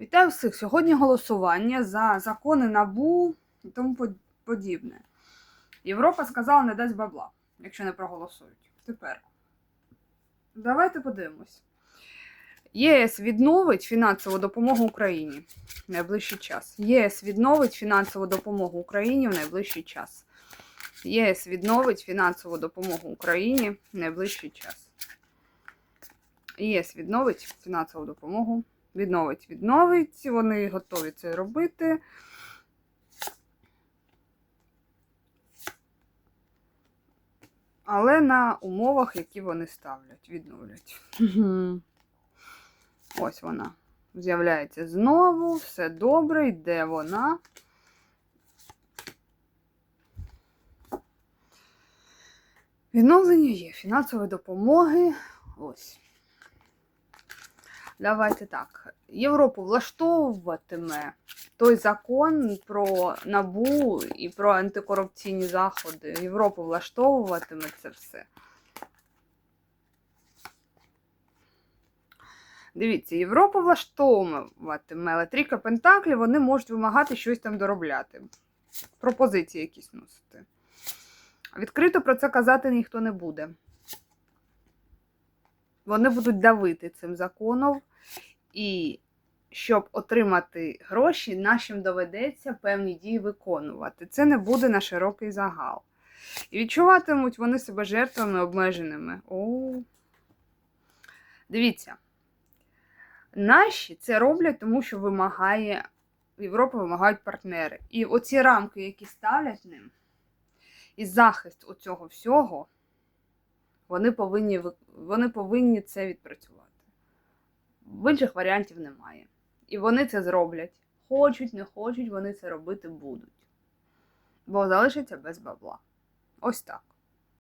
Вітаю всіх! Сьогодні голосування за закони НАБУ і тому подібне. Європа сказала, не дасть бабла, якщо не проголосують. Тепер давайте подивимось. ЄС відновить фінансову допомогу Україні в найближчий час. ЄС відновить фінансову допомогу Україні в найближчий час. ЄС відновить фінансову допомогу Україні в найближчий час. ЄС відновить фінансову допомогу відновить, відновить. Вони готові це робити. Але на умовах, які вони ставлять, відновлять. Ось вона. З'являється знову, все добре, йде вона. Відновлення є фінансової допомоги. Ось. Давайте так. Європу влаштовуватиме той закон про набу і про антикорупційні заходи. Європу влаштовуватиме це все. Дивіться, Європу влаштовуватиме, але трійка Пентаклів вони можуть вимагати щось там доробляти. Пропозиції якісь носити. Відкрито про це казати ніхто не буде. Вони будуть давити цим законом, і щоб отримати гроші, нашим доведеться певні дії виконувати. Це не буде на широкий загал. І відчуватимуть вони себе жертвами обмеженими. О. Дивіться. Наші це роблять, тому що вимагає Європа вимагають партнери. І оці рамки, які ставлять ним, і захист оцього всього, вони повинні, вони повинні це відпрацювати. В інших варіантів немає. І вони це зроблять. Хочуть, не хочуть, вони це робити будуть. Бо залишаться без бабла. Ось так.